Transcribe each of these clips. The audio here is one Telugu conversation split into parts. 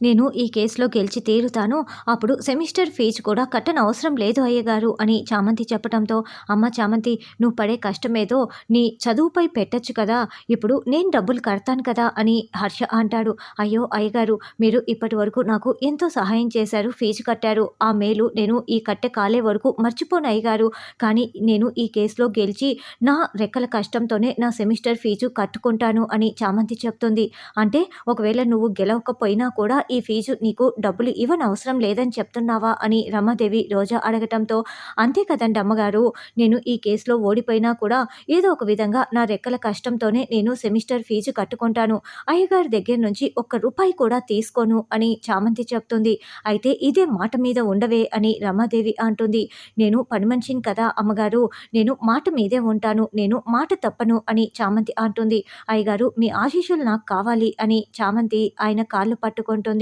నేను ఈ కేసులో గెలిచి తీరుతాను. అప్పుడు సెమిస్టర్ ఫీజు కూడా కట్టనవసరం అవసరం లేదు అయ్యగారు అని చామంతి చెప్పడంతో అమ్మ చామంతి నువ్వు పడే కష్టమేదో నీ చదువుపై పెట్టచ్చు కదా ఇప్పుడు నేను డబ్బులు కడతాను కదా అని హర్ష అంటాడు. అయ్యో అయ్యగారు మీరు ఇప్పటి వరకు నాకు ఎంతో సహాయం చేశారు ఫీజు కట్టారు. ఆ మేలు నేను ఈ కట్టె కాలే వరకు మర్చిపోను అయ్యగారు. కానీ నేను ఈ కేసులో గెలిచి నా రెక్కల కష్టంతోనే నా సెమిస్టర్ ఫీజు కట్టుకుంటాను అని చామంతి చెప్తుంది. అంటే ఒకవేళ నువ్వు గెలవకపోయినా కూడా ఈ ఫీజు నీకు డబ్బులు ఇవ్వని అవసరం లేదని చెప్తున్నావా అని రమాదేవి రోజా అడగటంతో అంతే కదండి అమ్మగారు నేను ఈ కేసులో ఓడిపోయినా కూడా ఏదో ఒక విధంగా నా రెక్కల కష్టంతోనే నేను సెమిస్టర్ ఫీజు కట్టుకుంటాను. అయ్యగారి దగ్గర నుంచి ఒక్క రూపాయి కూడా తీసుకోను అని చామంతి చెప్తుంది. అయితే ఇదే మాట మీద ఉండవే అని రమాదేవి అంటుంది. నేను పని మనిషిని కదా అమ్మగారు నేను మాట మీదే ఉంటాను నేను మాట తప్పను అని చామంతి అంటుంది. అయ్యగారు మీ ఆశీస్సులు నాకు కావాలి అని చామంతి ఆయన కాళ్ళు పట్టుకుంటుంది.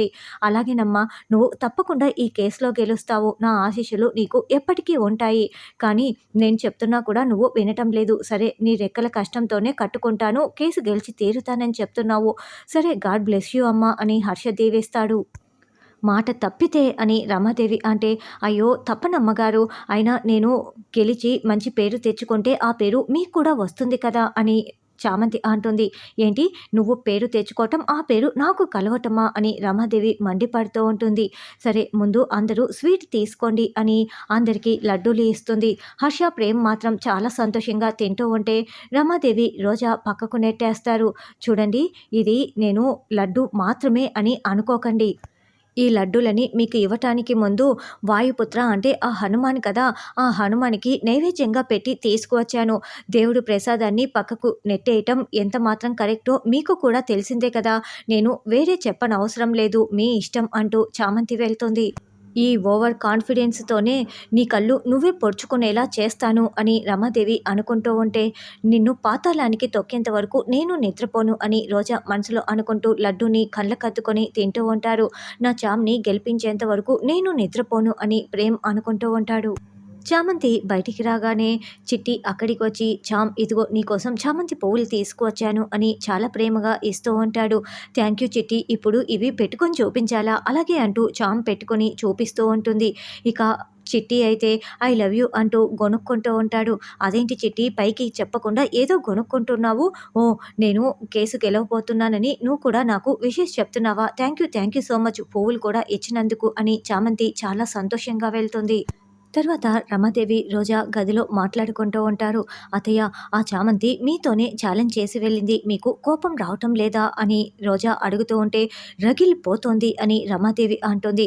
అలాగేనమ్మా నువ్వు తప్పకుండా ఈ కేసులో గెలుస్తావు. నా ఆశీస్సులు నీకు ఎప్పటికీ ఉంటాయి. కానీ నేను చెప్తున్నా కూడా నువ్వు వినటం లేదు. సరే నీ రెక్కల కష్టంతోనే కట్టుకుంటాను. కేసు గెలిచి తీరుతానని చెప్తున్నావు. సరే గాడ్ బ్లెస్ యూ అమ్మా అని హర్ష దీవిస్తాడు మాట తప్పితే అని రమాదేవి అంటే అయ్యో తప్పనమ్మగారు. అయినా నేను గెలిచి మంచి పేరు తెచ్చుకుంటే ఆ పేరు మీకు కూడా వస్తుంది కదా అని చామంతి అంటుంది. ఏంటి? నువ్వు పేరు తెచ్చుకోవటం ఆ పేరు నాకు కలవటమా? అని రమాదేవి మండిపడుతూ ఉంటుంది. సరే ముందు అందరూ స్వీట్ తీసుకోండి అని అందరికీ లడ్డూలు ఇస్తుంది. హర్ష ప్రేమ్ మాత్రం చాలా సంతోషంగా తింటూ ఉంటే రమాదేవి రోజా పక్కకు నెట్టేస్తారు. చూడండి ఇది నేను లడ్డు మాత్రమే అని అనుకోకండి. ఈ లడ్డూలని మీకు ఇవ్వటానికి ముందు వాయుపుత్ర అంటే ఆ హనుమాన్ కదా ఆ హనుమానికి నైవేద్యంగా పెట్టి తీసుకువచ్చాను. దేవుడు ప్రసాదాన్ని పక్కకు నెట్టేయటం ఎంత మాత్రం కరెక్టో మీకు కూడా తెలిసిందే కదా. నేను వేరే చెప్పనవసరం లేదు మీ ఇష్టం అంటూ చామంతి వెళ్తుంది. ఈ ఓవర్ కాన్ఫిడెన్స్తోనే నీ కళ్ళు నువ్వే పొడుచుకునేలా చేస్తాను అని రమాదేవి అనుకుంటూ ఉంటే నిన్ను పాతాళానికి తొక్కేంత వరకు నేను నిద్రపోను అని రోజా మనసులో అనుకుంటూ లడ్డూని కళ్ళ కత్తుకొని తింటూ ఉంటారు. నా చామ్ని గెలిపించేంత వరకు నేను నిద్రపోను అని ప్రేమ్ అనుకుంటూ ఉంటాడు. చామంతి బయటికి రాగానే చిట్టి అక్కడికి వచ్చి చామ్ ఇదిగో నీకోసం చామంతి పువ్వులు తీసుకువచ్చాను అని చాలా ప్రేమగా ఇస్తూ ఉంటాడు. థ్యాంక్ యూ చిట్టి ఇప్పుడు ఇవి పెట్టుకొని చూపించాలా? అలాగే అంటూ చామ్ పెట్టుకొని చూపిస్తూ ఉంటుంది. ఇక చిట్టి అయితే ఐ లవ్ యూ అంటూ గొనుక్కుంటూ ఉంటాడు. అదేంటి చిట్టి పైకి చెప్పకుండా ఏదో గొనుక్కుంటున్నావు? ఓ నేను కేసు గెలవబోతున్నానని నువ్వు కూడా నాకు విషెస్ చెప్తున్నావా? Thank you thank you so much పువ్వులు కూడా ఇచ్చినందుకు అని చామంతి చాలా సంతోషంగా వెళ్తుంది. తర్వాత రమాదేవి రోజా గదిలో మాట్లాడుకుంటూ ఉంటారు. అతయ్య ఆ చామంతి మీతోనే ఛాలెంజ్ చేసి వెళ్ళింది. మీకు కోపం రావటం లేదా? అని రోజా అడుగుతూ ఉంటే రగిలిపోతోంది అని రమాదేవి అంటుంది.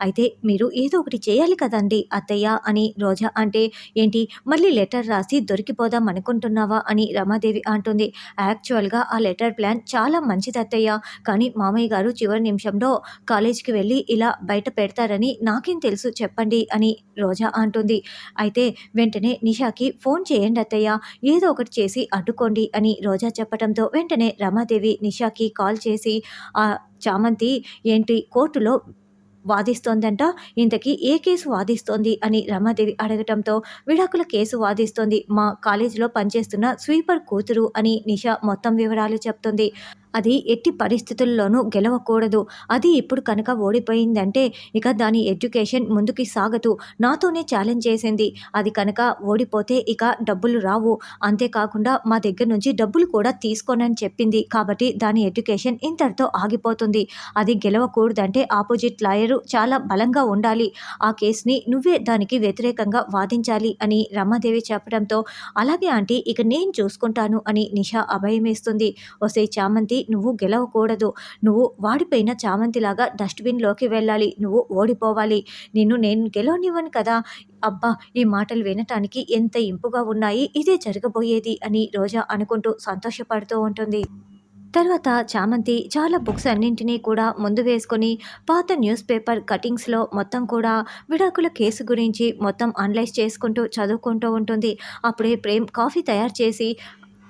అయితే మీరు ఏదో ఒకటి చేయాలి కదండి అత్తయ్య అని రోజా అంటే ఏంటి? మళ్ళీ లెటర్ రాసి దొరికిపోదాం అనుకుంటున్నావా అని రమాదేవి అంటుంది. యాక్చువల్గా ఆ లెటర్ ప్లాన్ చాలా మంచిది అత్తయ్య. కానీ మామయ్య గారు చివరి నిమిషంలో కాలేజీకి వెళ్ళి ఇలా బయట పెడతారని నాకేం తెలుసు చెప్పండి అని రోజా అంటుంది. అయితే వెంటనే నిషాకి ఫోన్ చేయండి అత్తయ్య ఏదో ఒకటి చేసి అడ్డుకోండి అని రోజా చెప్పడంతో వెంటనే రమాదేవి నిషాకి కాల్ చేసి ఆ చామంతి ఏంటి కోర్టులో వాదిస్తోందంట? ఇంతకీ ఏ కేసు వాదిస్తోంది? అని రమాదేవి అడగటంతో విడాకుల కేసు వాదిస్తోంది. మా కాలేజీలో పనిచేస్తున్న స్వీపర్ కూతురు అని నిషా మొత్తం వివరాలు చెప్తుంది. అది ఎట్టి పరిస్థితుల్లోనూ గెలవకూడదు. అది ఇప్పుడు కనుక ఓడిపోయిందంటే ఇక దాని ఎడ్యుకేషన్ ముందుకి సాగదు. నాతోనే ఛాలెంజ్ చేసింది. అది కనుక ఓడిపోతే ఇక డబ్బులు రావు. అంతేకాకుండా మా దగ్గర నుంచి డబ్బులు కూడా తీసుకోనని చెప్పింది. కాబట్టి దాని ఎడ్యుకేషన్ ఇంతటితో ఆగిపోతుంది. అది గెలవకూడదంటే ఆపోజిట్ లాయరు చాలా బలంగా ఉండాలి. ఆ కేసుని నువ్వే దానికి వ్యతిరేకంగా వాదించాలి అని రమాదేవి చెప్పడంతో అలాగే ఆంటీ ఇక నేను చూసుకుంటాను అని నిషా అభయమేస్తుంది. వసే చామంతి నువ్వు గెలవకూడదు. నువ్వు వాడిపోయిన చామంతిలాగా డస్ట్బిన్లోకి వెళ్ళాలి. నువ్వు ఓడిపోవాలి. నిన్ను నేను గెలవనివ్వను కదా. అబ్బా ఈ మాటలు వినటానికి ఎంత ఇంపుగా ఉన్నాయి. ఇదే జరగబోయేది అని రోజా అనుకుంటూ సంతోషపడుతూ ఉంటుంది. తర్వాత చామంతి చాలా బుక్స్ అన్నింటినీ కూడా ముందు వేసుకొని పాత న్యూస్ పేపర్ కటింగ్స్లో మొత్తం కూడా విడాకుల కేసు గురించి మొత్తం అనలైజ్ చేసుకుంటూ చదువుకుంటూ ఉంటుంది. అప్పుడే ప్రేమ్ కాఫీ తయారు చేసి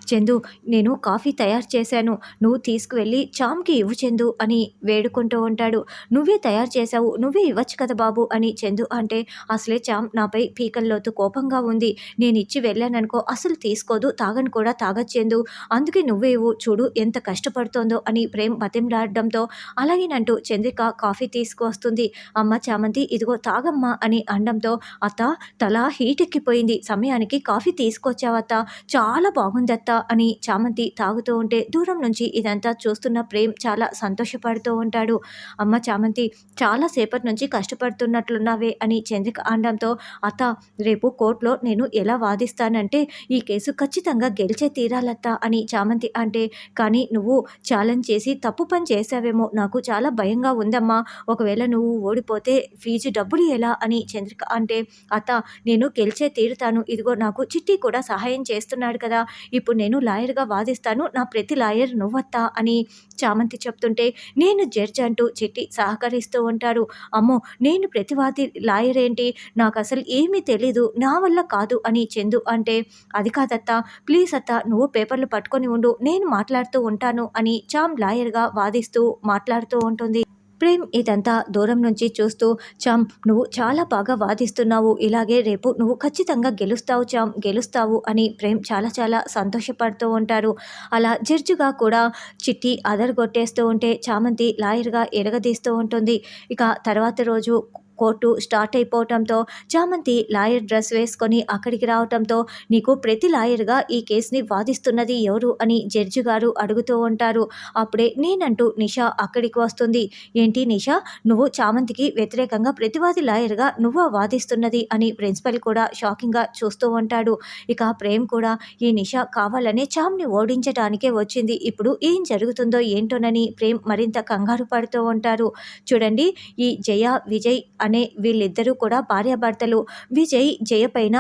చందు నేను కాఫీ తయారు చేశాను. నువ్వు తీసుకువెళ్ళి చామ్కి ఇవ్వు చందు అని వేడుకుంటూ ఉంటాడు. నువ్వే తయారు చేశావు నువ్వే ఇవ్వచ్చు కదా బాబు అని చందు అంటే అసలే చామ్ నాపై పీకల్లోతు కోపంగా ఉంది. నేను ఇచ్చి వెళ్ళాననుకో అసలు తీసుకోదు తాగను కూడా తాగచ్చేందు అందుకే నువ్వే ఇవ్వు చూడు ఎంత కష్టపడుతోందో అని ప్రేమ్ బతిమలాడడంతో అలాగేనంటూ చంద్రిక కాఫీ తీసుకువస్తుంది. అమ్మ చామంతి ఇదిగో తాగమ్మా అని అనడంతో అత్త తల హీట్ ఎక్కిపోయింది సమయానికి కాఫీ తీసుకొచ్చావత్త. చాలా బాగుందత్త. అని చామంతి తాగుతూ ఉంటే దూరం నుంచి ఇదంతా చూస్తున్న ప్రేమ్ చాలా సంతోషపడుతూ ఉంటాడు. అమ్మ చామంతి చాలా సేపటి నుంచి కష్టపడుతున్నట్లున్నావే అని చంద్రిక అనడంతో అత్త రేపు కోర్టులో నేను ఎలా వాదిస్తానంటే ఈ కేసు ఖచ్చితంగా గెలిచే తీరాలత్త అని చామంతి అంటే కానీ నువ్వు ఛాలెంజ్ చేసి తప్పు పని చేసావేమో నాకు చాలా భయంగా ఉందమ్మా. ఒకవేళ నువ్వు ఓడిపోతే ఫీజు డబ్బులు ఎలా అని చంద్రిక అంటే అత్త నేను గెలిచే తీరుతాను. ఇదిగో నాకు చిట్టి కూడా సహాయం చేస్తున్నాడు కదా. ఇప్పుడు నేను నేను లాయర్గా వాదిస్తాను నా ప్రతి లాయర్ నువ్వత్తా అని చామంతి చెప్తుంటే నేను జడ్జ్ అంటూ చెట్టి సహకరిస్తూ ఉంటారు. అమ్మో నేను ప్రతివాది లాయర్ ఏంటి నాకు అసలు ఏమీ తెలీదు నా వల్ల కాదు అని చందు అంటే అది కాదత్తా ప్లీజ్ అత్తా నువ్వు పేపర్లు పట్టుకొని ఉండు నేను మాట్లాడుతూ ఉంటాను అని చామ్ లాయర్గా వాదిస్తూ మాట్లాడుతూ ఉంటుంది. ప్రేమ్ ఇదంతా దూరం నుంచి చూస్తూ చామ్ నువ్వు చాలా బాగా వాదిస్తున్నావు. ఇలాగే రేపు నువ్వు ఖచ్చితంగా గెలుస్తావు చామ్ గెలుస్తావు అని ప్రేమ్ చాలా చాలా సంతోషపడుతూ ఉంటారు. అలా జడ్జిగా కూడా చిట్టి అదరగొట్టేస్తూ ఉంటే చామంతి లాయర్గా ఎరగదీస్తూ ఉంటుంది. ఇక తర్వాత రోజు కోర్టు స్టార్ట్ అయిపోవటంతో చామంతి లాయర్ డ్రెస్ వేసుకొని అక్కడికి రావటంతో నీకు ప్రతి లాయర్గా ఈ కేసుని వాదిస్తున్నది ఎవరు అని జడ్జి గారు అడుగుతూ ఉంటారు. అప్పుడే నేనంటూ నిషా అక్కడికి వస్తుంది. ఏంటి నిషా? నువ్వు చామంతికి వ్యతిరేకంగా ప్రతివాది లాయర్గా నువ్వు వాదిస్తున్నది అని ప్రిన్సిపల్ కూడా షాకింగ్గా చూస్తూ ఉంటాడు. ఇక ప్రేమ్ కూడా ఈ నిషా కావాలనే చామ్ని ఓడించడానికే వచ్చింది. ఇప్పుడు ఏం జరుగుతుందో ఏంటోనని ప్రేమ్ మరింత కంగారు పడుతూ ఉంటారు. చూడండి ఈ జయ విజయ్ అనే వీళ్ళిద్దరూ కూడా భార్యాభర్తలు విజయ్ జయ పైన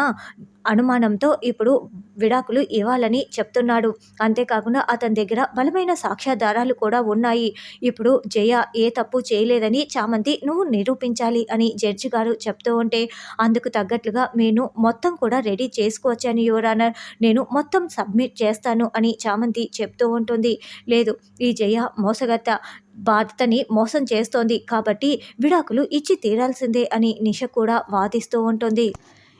అనుమానంతో ఇప్పుడు విడాకులు ఇవ్వాలని చెప్తున్నాడు. అంతేకాకుండా అతని దగ్గర బలమైన సాక్ష్యాధారాలు కూడా ఉన్నాయి. ఇప్పుడు జయ ఏ తప్పు చేయలేదని చామంతి నువ్వు నిరూపించాలి అని జడ్జి గారు చెప్తూ ఉంటే అందుకు తగ్గట్లుగా నేను మొత్తం కూడా రెడీ చేసుకోవచ్చాను యువరానర్ నేను మొత్తం సబ్మిట్ చేస్తాను అని చామంతి చెప్తూ ఉంటుంది. లేదు ఈ జయ మోసగత్త బాధితని మోసం చేస్తోంది కాబట్టి విడాకులు ఇచ్చి తీరాల్సిందే అని నిష కూడా వాదిస్తూ ఉంటుంది.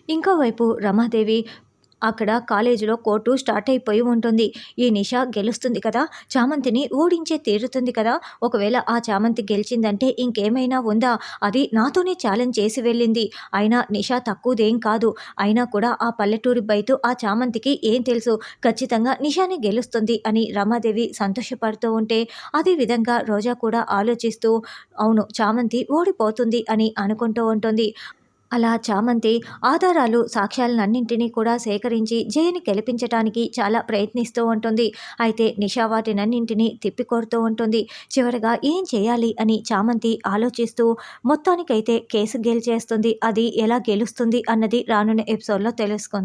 ఇంకోవైపు రమాదేవి అక్కడ కాలేజీలో కోర్టు స్టార్ట్ అయిపోయి ఉంటుంది. ఈ నిష గెలుస్తుంది కదా? చామంతిని ఓడించే తీరుతుంది కదా? ఒకవేళ ఆ చామంతి గెలిచిందంటే ఇంకేమైనా ఉందా? అది నాతోనే ఛాలెంజ్ చేసి వెళ్ళింది. అయినా నిష తక్కువదేం కాదు. అయినా కూడా ఆ పల్లెటూరి బయట ఆ చామంతికి ఏం తెలుసు? ఖచ్చితంగా నిషాని గెలుస్తుంది అని రమాదేవి సంతోషపడుతూ ఉంటే అదేవిధంగా రోజా కూడా ఆలోచిస్తూ అవును చామంతి ఓడిపోతుంది అని అనుకుంటూ ఉంటుంది. అలా చామంతి ఆధారాలు సాక్ష్యాలన్నింటినీ కూడా సేకరించి జయని గెలిపించటానికి చాలా ప్రయత్నిస్తూ ఉంటుంది. అయితే నిషా వాటినన్నింటినీ తిప్పికొడుతూ ఉంటుంది. చివరిగా ఏం చేయాలి అని చామంతి ఆలోచిస్తూ మొత్తానికైతే కేసు గెలిచేస్తుంది. అది ఎలా గెలుస్తుంది? అన్నది రానున్న ఎపిసోడ్లో తెలుసుకుంది.